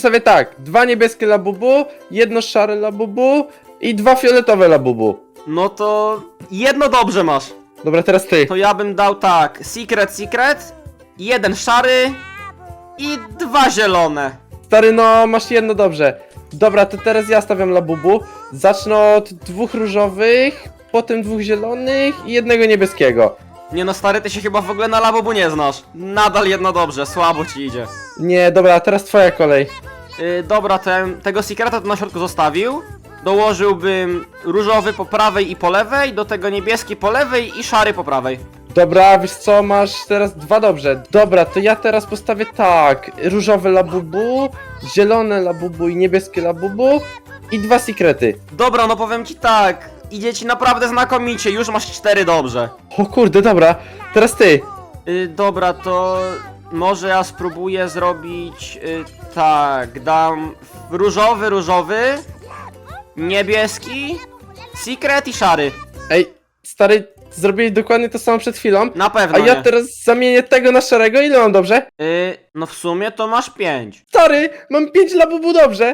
postawię tak. Dwa niebieskie labubu, jedno szare labubu i dwa fioletowe labubu. No to jedno dobrze masz. Dobra, teraz ty. To ja bym dał tak, secret, secret, jeden szary i dwa zielone. Stary, no masz jedno dobrze. Dobra, to teraz ja stawiam labubu. Zacznę od dwóch różowych, potem dwóch zielonych i jednego niebieskiego. Nie no stary, ty się chyba w ogóle na labubu nie znasz. Nadal jedno dobrze, słabo ci idzie. Nie, dobra, teraz twoja kolej. Yy, dobra, ten, tego secreta to na środku zostawił. Dołożyłbym różowy po prawej i po lewej, do tego niebieski po lewej i szary po prawej. Dobra, wiesz co, masz teraz dwa dobrze. Dobra, to ja teraz postawię tak. Różowe labubu, zielone labubu i niebieskie labubu i dwa sekrety. Dobra, no powiem ci tak, idzie ci naprawdę znakomicie, już masz cztery dobrze. O kurde, dobra, teraz ty. Yy, dobra, to może ja spróbuję zrobić yy, tak, dam różowy, różowy, niebieski, secret i szary. Ej, stary, zrobiłeś dokładnie to samo przed chwilą. Na pewno A ja nie. teraz zamienię tego na szarego, ile mam dobrze? Yy, no w sumie to masz pięć. Stary, mam pięć labubu dobrze.